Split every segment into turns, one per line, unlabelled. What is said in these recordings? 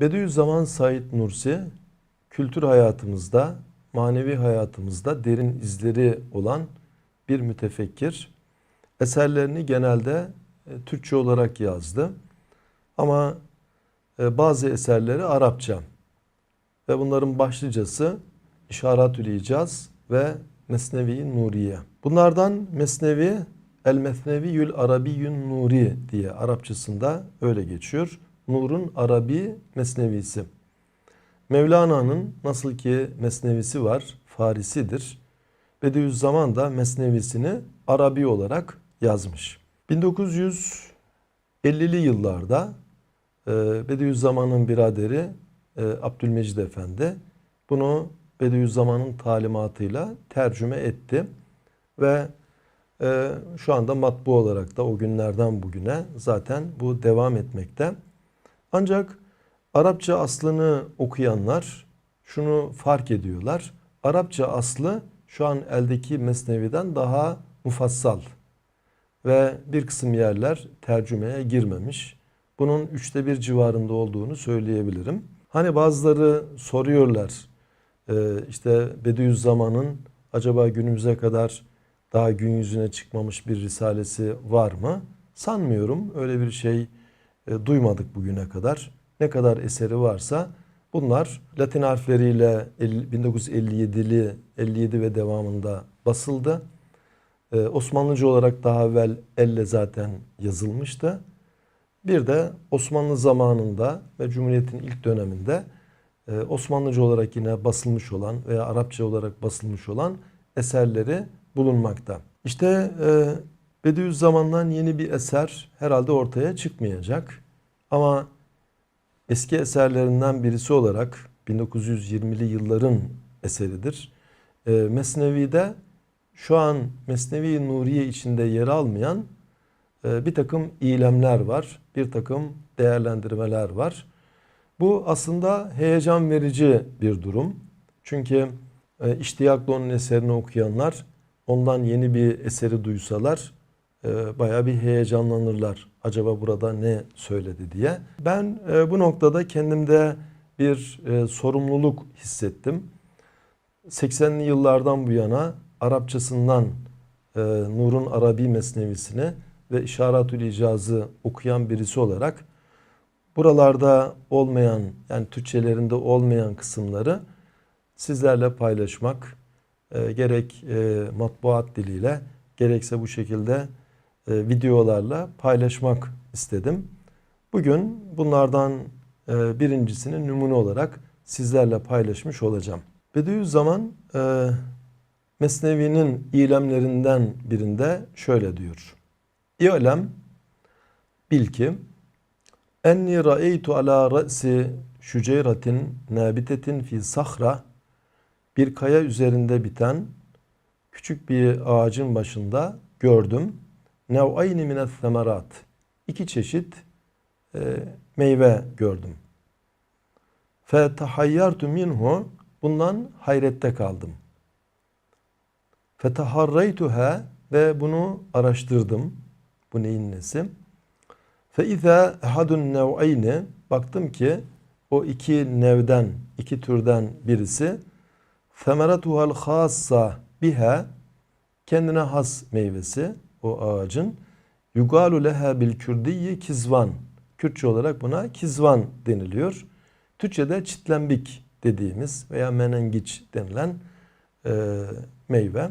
Bediüzzaman Said Nursi kültür hayatımızda, manevi hayatımızda derin izleri olan bir mütefekkir. Eserlerini genelde e, Türkçe olarak yazdı. Ama e, bazı eserleri Arapça. Ve bunların başlıcası İşaratül İcaz ve Mesnevi Nuriye. Bunlardan Mesnevi El Mesneviyül Arabiyyün Nuri diye Arapçasında öyle geçiyor. Nur'un Arabi Mesnevisi. Mevlana'nın nasıl ki Mesnevisi var, Farisidir. Bediüzzaman da Mesnevisini Arabi olarak yazmış. 1950'li yıllarda e, Bediüzzaman'ın biraderi e, Abdülmecid Efendi bunu Bediüzzaman'ın talimatıyla tercüme etti ve e, şu anda matbu olarak da o günlerden bugüne zaten bu devam etmekte. Ancak Arapça aslını okuyanlar şunu fark ediyorlar. Arapça aslı şu an eldeki mesneviden daha mufassal ve bir kısım yerler tercümeye girmemiş. Bunun üçte bir civarında olduğunu söyleyebilirim. Hani bazıları soruyorlar e, işte Bediüzzaman'ın acaba günümüze kadar daha gün yüzüne çıkmamış bir risalesi var mı? Sanmıyorum. Öyle bir şey e, duymadık bugüne kadar. Ne kadar eseri varsa bunlar Latin harfleriyle 1957'li 57 ve devamında basıldı. E, Osmanlıca olarak daha evvel elle zaten yazılmıştı. Bir de Osmanlı zamanında ve Cumhuriyet'in ilk döneminde e, Osmanlıca olarak yine basılmış olan veya Arapça olarak basılmış olan eserleri bulunmakta. İşte e, Bediüzzaman'dan yeni bir eser herhalde ortaya çıkmayacak. Ama eski eserlerinden birisi olarak 1920'li yılların eseridir. E, Mesnevi'de şu an Mesnevi Nuriye içinde yer almayan e, bir takım ilemler var, bir takım değerlendirmeler var. Bu aslında heyecan verici bir durum. Çünkü e, iştiyakla onun eserini okuyanlar ondan yeni bir eseri duysalar e, bayağı bir heyecanlanırlar. Acaba burada ne söyledi diye. Ben e, bu noktada kendimde bir e, sorumluluk hissettim. 80'li yıllardan bu yana Arapçasından e, Nur'un Arabi Mesnevisini ve İşaratül İcaz'ı okuyan birisi olarak buralarda olmayan yani Türkçelerinde olmayan kısımları sizlerle paylaşmak gerek e, matbuat diliyle gerekse bu şekilde e, videolarla paylaşmak istedim. Bugün bunlardan e, birincisini numune olarak sizlerle paylaşmış olacağım. Bediüzzaman e, Mesnevi'nin ilemlerinden birinde şöyle diyor. İ'lem bil ki enni ra'eytu ala ra'si şüceyratin nabitetin fi sahra bir kaya üzerinde biten küçük bir ağacın başında gördüm. Nev'ayni mine semerat. İki çeşit e, meyve gördüm. Fe tahayyartu minhu. Bundan hayrette kaldım. Fe taharraytuha ve bunu araştırdım. Bu neyin nesi? Fe izâ ehadun. Baktım ki o iki nevden, iki türden birisi Femeratuhal hassa biha kendine has meyvesi o ağacın yugalu leha bil kürdiyi kizvan Kürtçe olarak buna kizvan deniliyor. Türkçe'de çitlembik dediğimiz veya menengiç denilen e, meyve.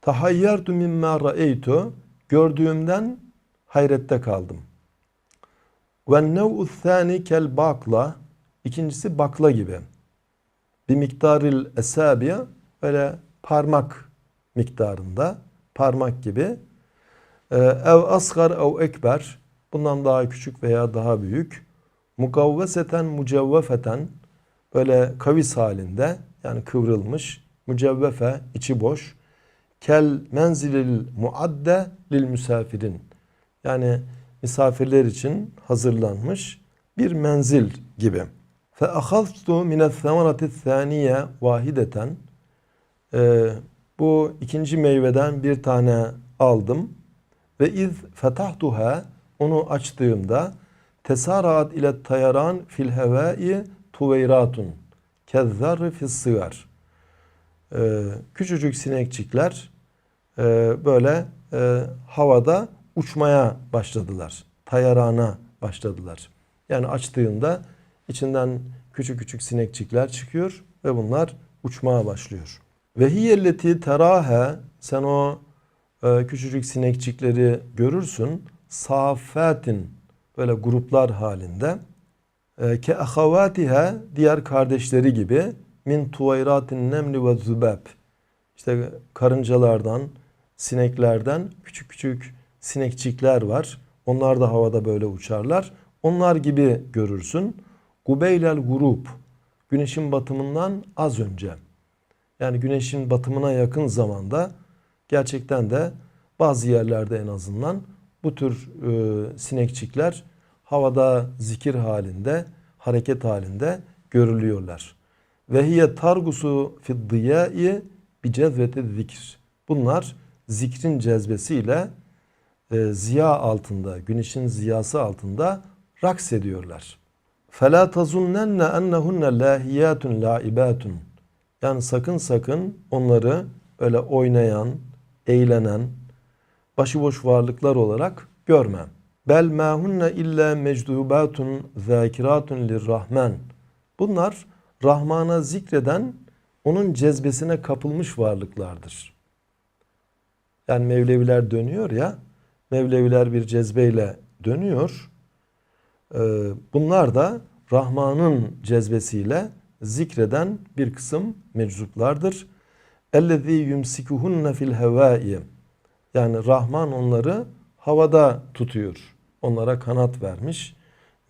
Tahayyartu mimma ra'eytu gördüğümden hayrette kaldım. Ve nev'u thani kel bakla ikincisi bakla gibi bir miktaril esabiye böyle parmak miktarında parmak gibi ev asgar ev ekber bundan daha küçük veya daha büyük mukavveseten mucevvefeten böyle kavis halinde yani kıvrılmış mücevvefe içi boş kel menzilil muadde lil misafirin yani misafirler için hazırlanmış bir menzil gibi. Fe ahaztu mine semerati thaniye vahideten. Ee, bu ikinci meyveden bir tane aldım. Ve iz fetahtuha onu açtığımda Tesaraat ile tayaran fil hevai tuveyratun kezzarri fis sıgar. Ee, küçücük sinekçikler e, böyle e, havada uçmaya başladılar. Tayarana başladılar. Yani açtığında içinden küçük küçük sinekçikler çıkıyor ve bunlar uçmaya başlıyor. Ve hiyelleti terahe sen o küçücük sinekçikleri görürsün. Safatin böyle gruplar halinde. E, ke ahavatiha diğer kardeşleri gibi min tuvayratin nemli ve zübeb. İşte karıncalardan, sineklerden küçük küçük sinekçikler var. Onlar da havada böyle uçarlar. Onlar gibi görürsün. Gubeylel grup. Güneşin batımından az önce. Yani güneşin batımına yakın zamanda gerçekten de bazı yerlerde en azından bu tür e, sinekçikler havada zikir halinde, hareket halinde görülüyorlar. Ve hiye targusu fid diyai bi cezveti zikir. Bunlar zikrin cezbesiyle e, ziya altında, güneşin ziyası altında raks ediyorlar. فَلَا تَظُنَّنَّ اَنَّهُنَّ لَاهِيَاتٌ لَائِبَاتٌ Yani sakın sakın onları böyle oynayan, eğlenen, başıboş varlıklar olarak görmem. Bel mahunne illa mecdubatun zakiratun lirrahman. Bunlar Rahman'a zikreden onun cezbesine kapılmış varlıklardır. Yani Mevleviler dönüyor ya, Mevleviler bir cezbeyle dönüyor. Ee, Bunlar da Rahman'ın cezbesiyle zikreden bir kısım meczuplardır. Ellezî yumsikuhunne fil hevâi. Yani Rahman onları havada tutuyor. Onlara kanat vermiş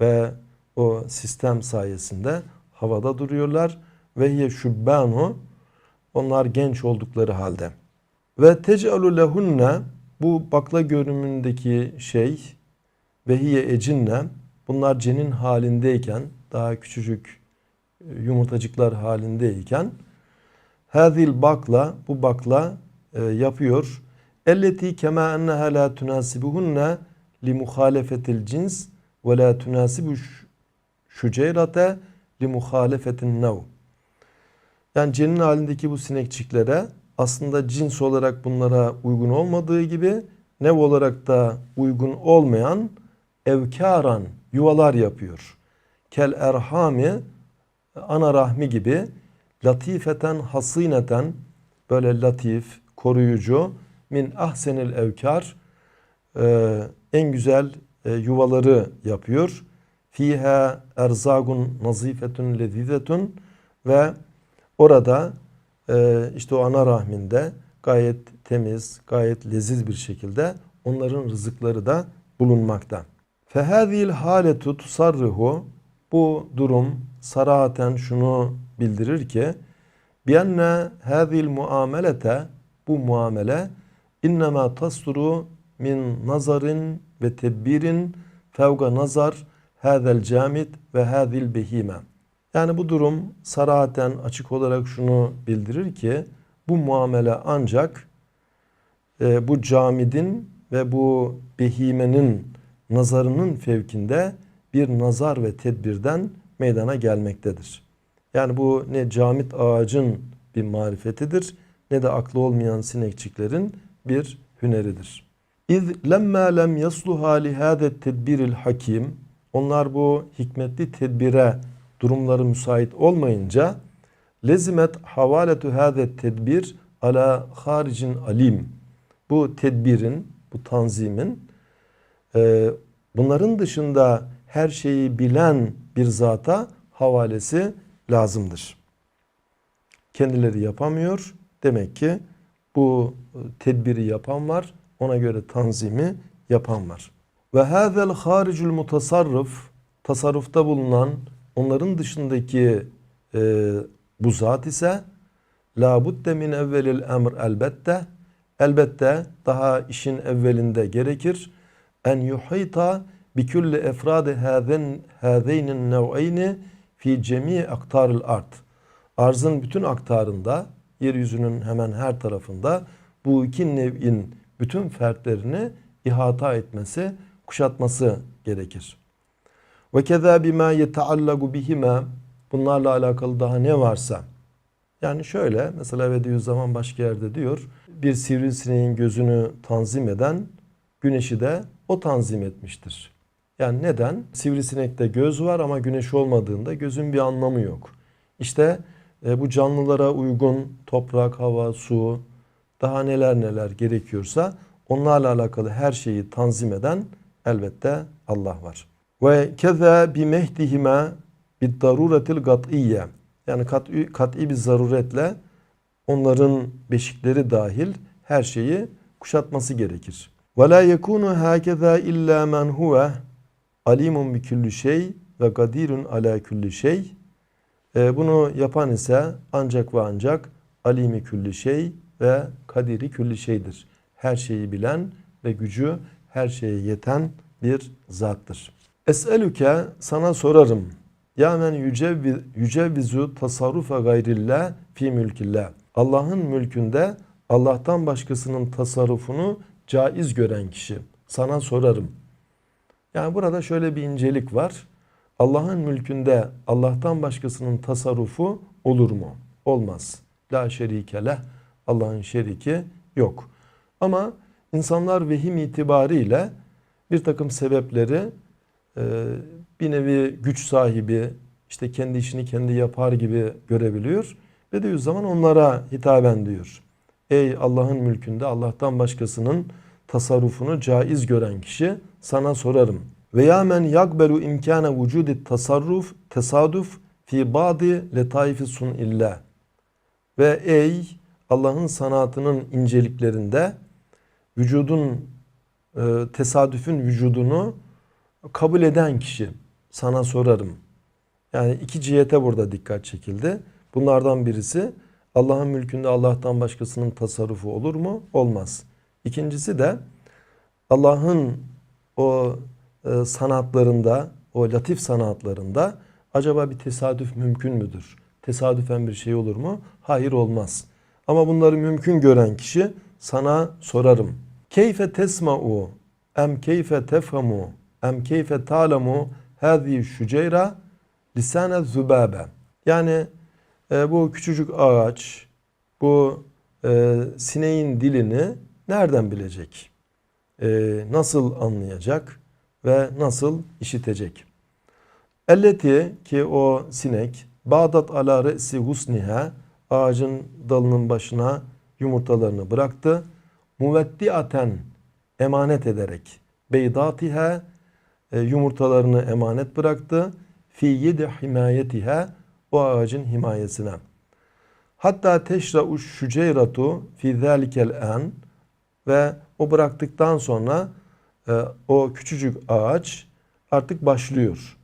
ve o sistem sayesinde havada duruyorlar. Ve hiye onlar genç oldukları halde. Ve tec'alu lehunne bu bakla görünümündeki şey ve hiye ecinne bunlar cenin halindeyken daha küçücük e, yumurtacıklar halindeyken Hazil bakla bu bakla e, yapıyor. Elleti kema enneha la tunasibuhunne li muhalefetil cins ve la tunasibu şuceyrate li muhalefetin nev. Yani cenin halindeki bu sinekçiklere aslında cins olarak bunlara uygun olmadığı gibi nev olarak da uygun olmayan evkaran yuvalar yapıyor. Kel erhami ana rahmi gibi latifeten hasineten böyle latif, koruyucu min ahsenil evkar e, en güzel e, yuvaları yapıyor. Fiha erzagun nazifetun lezizetun ve orada e, işte o ana rahminde gayet temiz, gayet leziz bir şekilde onların rızıkları da bulunmakta. Fehâzîl hâletu tusarrihu bu durum sarahaten şunu bildirir ki bienne hâzîl muamelete bu muamele innema tasduru min nazarin ve tedbirin fevga nazar hâzel camit ve hâzil behime. Yani bu durum sarahaten açık olarak şunu bildirir ki bu muamele ancak e, bu camidin ve bu behimenin nazarının fevkinde bir nazar ve tedbirden meydana gelmektedir. Yani bu ne camit ağacın bir marifetidir ne de aklı olmayan sinekçiklerin bir hüneridir. İz lemma lem yasluha li tedbiril hakim onlar bu hikmetli tedbire durumları müsait olmayınca lezimet havaletu hâdet tedbir ala haricin alim bu tedbirin bu tanzimin e, bunların dışında her şeyi bilen bir zata havalesi lazımdır. Kendileri yapamıyor. Demek ki bu tedbiri yapan var. Ona göre tanzimi yapan var. Ve hazel haricul mutasarrıf tasarrufta bulunan onların dışındaki e, bu zat ise la budde min evvelil emr elbette elbette daha işin evvelinde gerekir en yuhita bi kulli efradi hazen hazeynin nev'eyni fi cemi aktaril art. Arzın bütün aktarında, yeryüzünün hemen her tarafında bu iki nev'in bütün fertlerini ihata etmesi, kuşatması gerekir. Ve keza bima yetaallagu bihima bunlarla alakalı daha ne varsa. Yani şöyle mesela Bediüzzaman başka yerde diyor. Bir sivrisineğin gözünü tanzim eden güneşi de o tanzim etmiştir. Yani neden? Sivrisinekte göz var ama güneş olmadığında gözün bir anlamı yok. İşte e, bu canlılara uygun toprak, hava, su, daha neler neler gerekiyorsa onlarla alakalı her şeyi tanzim eden elbette Allah var. Ve keza bi mehdihime bid daruretil gat'iyye. Yani kat'i, kat'i bir zaruretle onların beşikleri dahil her şeyi kuşatması gerekir. Ve la yekunu hakeza illa men huve alimun bi kulli şey ve kadirun ala kulli şey. E, bunu yapan ise ancak ve ancak alimi külli şey ve kadiri külli şeydir. Her şeyi bilen ve gücü her şeye yeten bir zattır. Es'elüke sana sorarım. Ya men yücevvi- yücevvizu tasarrufa gayrillah fi mülkillah. Allah'ın mülkünde Allah'tan başkasının tasarrufunu caiz gören kişi. Sana sorarım. Yani burada şöyle bir incelik var. Allah'ın mülkünde Allah'tan başkasının tasarrufu olur mu? Olmaz. La şerike leh. Allah'ın şeriki yok. Ama insanlar vehim itibariyle bir takım sebepleri e, bir nevi güç sahibi, işte kendi işini kendi yapar gibi görebiliyor. Bediüzzaman onlara hitaben diyor. Ey Allah'ın mülkünde Allah'tan başkasının tasarrufunu caiz gören kişi sana sorarım. Veya men yakbelu imkane vücudi tasarruf tesadüf fi badi letaifi sun illa. Ve ey Allah'ın sanatının inceliklerinde vücudun e, tesadüfün vücudunu kabul eden kişi sana sorarım. Yani iki cihete burada dikkat çekildi. Bunlardan birisi Allah'ın mülkünde Allah'tan başkasının tasarrufu olur mu? Olmaz. İkincisi de Allah'ın o e, sanatlarında, o latif sanatlarında acaba bir tesadüf mümkün müdür? Tesadüfen bir şey olur mu? Hayır olmaz. Ama bunları mümkün gören kişi sana sorarım. Keyfe tesma'u em keyfe tefhamu em keyfe ta'lemu hâzihi şüceyra lisane zübabe. Yani e, bu küçücük ağaç, bu e, sineğin dilini nereden bilecek? E, nasıl anlayacak ve nasıl işitecek? Elleti ki o sinek Bağdat ala re'si husniha ağacın dalının başına yumurtalarını bıraktı. Muveddiaten emanet ederek beydatiha e, yumurtalarını emanet bıraktı. Fi yedi himayetiha o ağacın himayesine. Hatta teşra'u şüceyratu fi zalikel an ve o bıraktıktan sonra e, o küçücük ağaç artık başlıyor.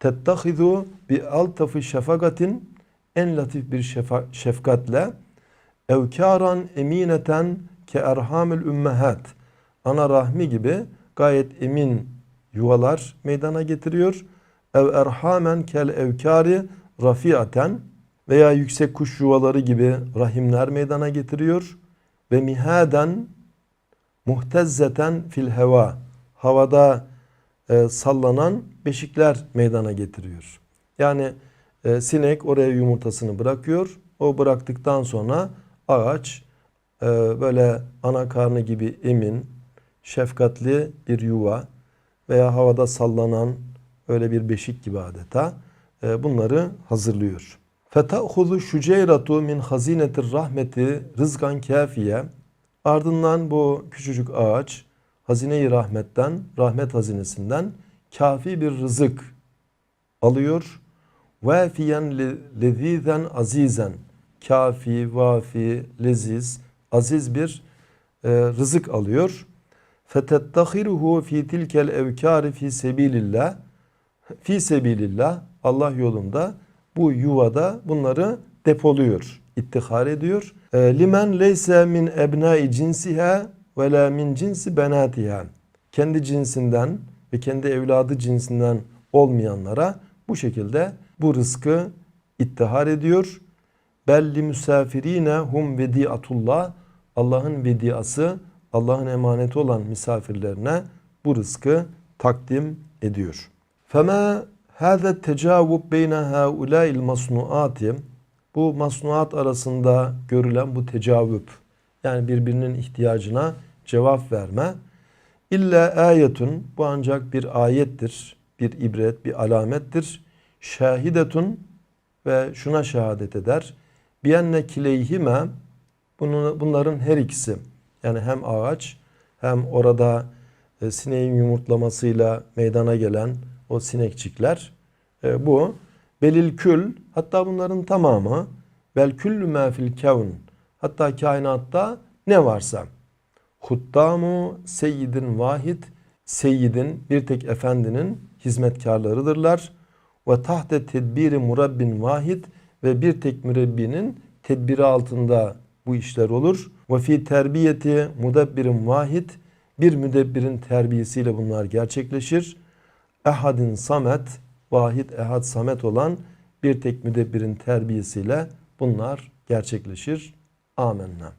Tettahizu bi altafi şefakatin en latif bir şefa, şefkatle evkaran emineten ke erhamül ümmehat ana rahmi gibi gayet emin yuvalar meydana getiriyor. Ev erhamen kel evkari rafiaten veya yüksek kuş yuvaları gibi rahimler meydana getiriyor. Ve mihaden muhtezzeten fil heva havada e, sallanan beşikler meydana getiriyor. Yani e, sinek oraya yumurtasını bırakıyor. O bıraktıktan sonra ağaç e, böyle ana karnı gibi emin, şefkatli bir yuva veya havada sallanan öyle bir beşik gibi adeta e, bunları hazırlıyor. Feta'huzu şüceyratu min hazinetir rahmeti rızkan kafiye. Ardından bu küçücük ağaç hazine-i rahmetten, rahmet hazinesinden kafi bir rızık alıyor. Vafiyen lezizen azizen. Kafi, vafi, leziz, aziz bir e, rızık alıyor. Fetettahiruhu fi tilkel evkari fi sebilillah. Fi sebilillah Allah yolunda bu yuvada bunları depoluyor, ittihar ediyor. E, limen leyse min ebnai cinsiha ve la min cinsi benatiha. Kendi cinsinden ve kendi evladı cinsinden olmayanlara bu şekilde bu rızkı ittihar ediyor. Belli müsafirine hum vediatullah. Allah'ın vediası, Allah'ın emaneti olan misafirlerine bu rızkı takdim ediyor. Fema Hâze tecavub beyne haulâil masnuati bu masnuat arasında görülen bu tecavüp yani birbirinin ihtiyacına cevap verme illa ayetun bu ancak bir ayettir, bir ibret, bir alamettir. Şahidetun ve şuna şehadet eder. Biyenne kileyhime bunu, bunların her ikisi yani hem ağaç hem orada e, sineğin yumurtlamasıyla meydana gelen o sinekçikler e, bu belil kül hatta bunların tamamı bel küllü ma fil kevn hatta kainatta ne varsa huttamu seyyidin vahid seyyidin bir tek efendinin hizmetkarlarıdırlar ve tahte tedbiri murabbin vahid ve bir tek mürebbinin tedbiri altında bu işler olur. Ve fi terbiyeti mudebbirin vahid bir müdebbirin terbiyesiyle bunlar gerçekleşir. Ehadin samet vahid ehad samet olan bir tek müdebbirin terbiyesiyle bunlar gerçekleşir. Amenna.